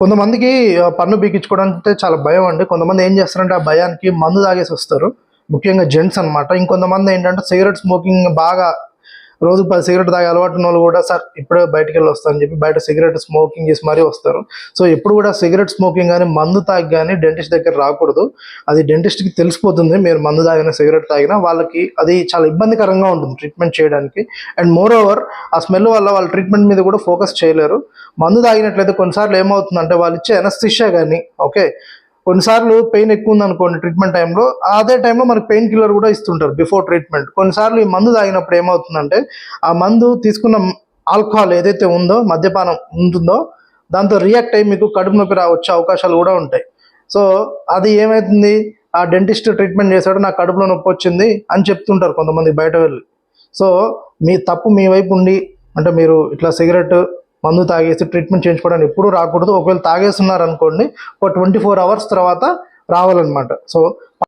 కొంతమందికి పన్ను బీకించుకోవడానికి అంటే చాలా భయం అండి. కొంతమంది ఏం చేస్తారంటే ఆ భయానికి మందు తాగేసి వస్తారు. ముఖ్యంగా జెంట్స్ అన్నమాట. ఇంకొంతమంది ఏంటంటే సిగరెట్ స్మోకింగ్ బాగా రోజు పది సిగరెట్ తాగే అలవాటు వాళ్ళు కూడా సార్ ఇప్పుడే బయటికి వెళ్ళి అని చెప్పి బయట సిగరెట్ స్మోకింగ్ చేసి మరీ వస్తారు. సో ఎప్పుడు కూడా సిగరెట్ స్మోకింగ్ కానీ మందు తాగి కానీ డెంటిస్ట్ దగ్గర రాకూడదు. అది డెంటిస్ట్కి తెలిసిపోతుంది. మీరు మందు తాగిన సిగరెట్ తాగినా వాళ్ళకి అది చాలా ఇబ్బందికరంగా ఉంటుంది ట్రీట్మెంట్ చేయడానికి. అండ్ మోర్ ఓవర్ ఆ స్మెల్ వల్ల వాళ్ళ ట్రీట్మెంట్ మీద కూడా ఫోకస్ చేయలేరు. మందు తాగినట్లయితే కొన్నిసార్లు ఏమవుతుందంటే వాళ్ళు ఇచ్చే ఎనస్థిషియా కానీ ఓకే కొన్నిసార్లు పెయిన్ ఎక్కువ ఉంది అనుకోండి ట్రీట్మెంట్ టైంలో అదే టైంలో మనకి పెయిన్ కిల్లర్ కూడా ఇస్తుంటారు బిఫోర్ ట్రీట్మెంట్ కొన్నిసార్లు ఈ మందు తాగినప్పుడు ఏమవుతుందంటే ఆ మందు తీసుకున్న ఆల్కహాల్ ఏదైతే ఉందో మద్యపానం ఉంటుందో దాంతో రియాక్ట్ అయ్యి మీకు కడుపు నొప్పి రా వచ్చే అవకాశాలు కూడా ఉంటాయి. సో అది ఏమవుతుంది ఆ డెంటిస్ట్ ట్రీట్మెంట్ చేశాడు నా కడుపులో నొప్పి వచ్చింది అని చెప్తుంటారు కొంతమంది బయట వెళ్ళి. సో మీ తప్పు మీ వైపు ఉండి అంటే మీరు ఇట్లా సిగరెట్ మందు తాగేసి ట్రీట్మెంట్ చేయించుకోవడానికి ఎప్పుడూ రాకూడదు. ఒకవేళ తాగేస్తున్నారు అనుకోండి ఒక ట్వంటీ ఫోర్ అవర్స్ తర్వాత రావాలన్నమాట. సో